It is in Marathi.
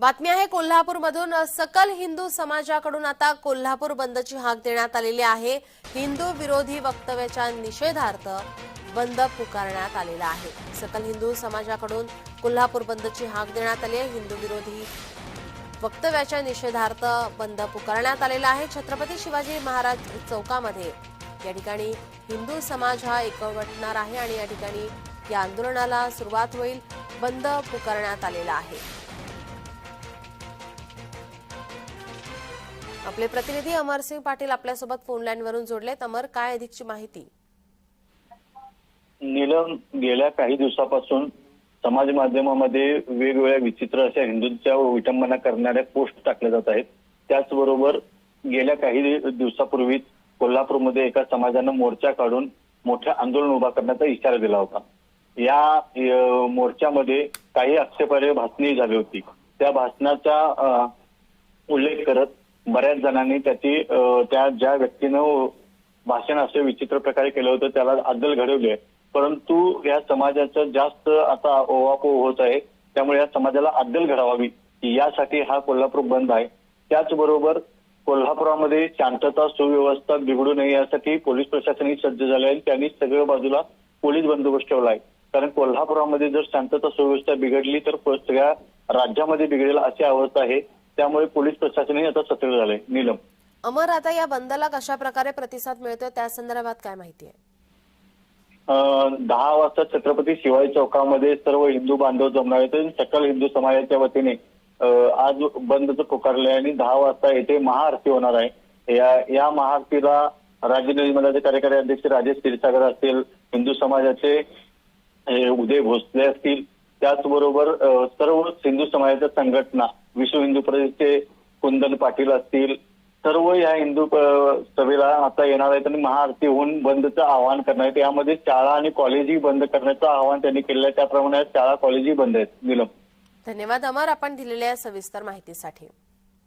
बातमी आहे कोल्हापूरमधून सकल हिंदू समाजाकडून आता कोल्हापूर बंदची हाक देण्यात आलेली आहे. हिंदू विरोधी वक्तव्याच्या निषेधार्थ बंद पुकारण्यात आलेला आहे. सकल हिंदू समाजाकडून कोल्हापूर बंदची हाक देण्यात आली आहे. हिंदू विरोधी वक्तव्याच्या निषेधार्थ बंद पुकारण्यात आलेला आहे. छत्रपती शिवाजी महाराज चौकामध्ये या ठिकाणी हिंदू समाज हा एकवटणार आहे आणि या ठिकाणी या आंदोलनाला सुरुवात होईल बंद पुकारण्यात आलेला आहे. आपले प्रतिनिधी अमरसिंग पाटील आपल्यासोबत फोन लाईनवरून जोडलेत. अमर काय अधिकची माहिती? नीलम गेल्या काही दिवसापासून समाज माध्यमामध्ये वेगवेगळ्या विचित्र अशा हिंदूंच्या विटंबना करणाऱ्या पोस्ट टाकल्या जात आहेत. त्याचबरोबर गेल्या काही दिवसापूर्वीच कोल्हापूरमध्ये एका समाजानं मोर्चा काढून मोठं आंदोलन उभा करण्याचा इशारा दिला होता. या मोर्चामध्ये काही आक्षेपार्ह भाषणे झाली होती. त्या भाषणाचा उल्लेख करत बऱ्याच जणांनी त्याची त्या ज्या व्यक्तीनं भाषण असे विचित्र प्रकारे केलं होतं त्याला अद्दल घडवले. आहे परंतु या समाजाचं जास्त आता ओवापोह होत आहे. त्यामुळे या समाजाला अद्दल घडवावी. यासाठी हा कोल्हापूर बंद आहे. त्याचबरोबर कोल्हापुरामध्ये शांतता सुव्यवस्था बिघडू नये यासाठी पोलीस प्रशासनही सज्ज झाले आहे त्यांनी सगळ्या बाजूला पोलीस बंदोबस्त ठेवला आहे. कारण कोल्हापुरामध्ये जर शांतता सुव्यवस्था बिघडली तर सगळ्या राज्यामध्ये बिघडेल अशी अवस्था आहे. त्यामुळे पोलीस प्रशासनही आता सतर्क झालंय नीलम. अमर आता या बंदला कशा प्रकारे प्रतिसाद मिळतोय? त्या संदर्भात काय माहिती आहे? दहा वाजता छत्रपती शिवाजी चौकामध्ये सर्व हिंदू बांधव जमणार आहेत सकल हिंदू समाजाच्या वतीने आज बंदचं पुकारले आणि दहा वाजता येथे महाआरती होणार आहे. या या महाआरतीला राज्य मंडळाचे कार्यकारी अध्यक्ष राजेश क्षीरसागर असतील हिंदू समाजाचे उदय भोसले असतील. त्याचबरोबर सर्व हिंदू समाजाच्या संघटना विश्व हिंदू परिषदेचे कुंदन पाटील असतील सर्व या हिंदू सभेला आता येणार आहेत आणि महाआरती होऊन बंदचं आवाहन करणार आहेत. यामध्ये शाळा आणि कॉलेजही बंद करण्याचं आवाहन त्यांनी केलं आहे. त्याप्रमाणे शाळा कॉलेजही बंद आहेत. निलम. धन्यवाद अमर आपण दिलेल्या सविस्तर माहितीसाठी.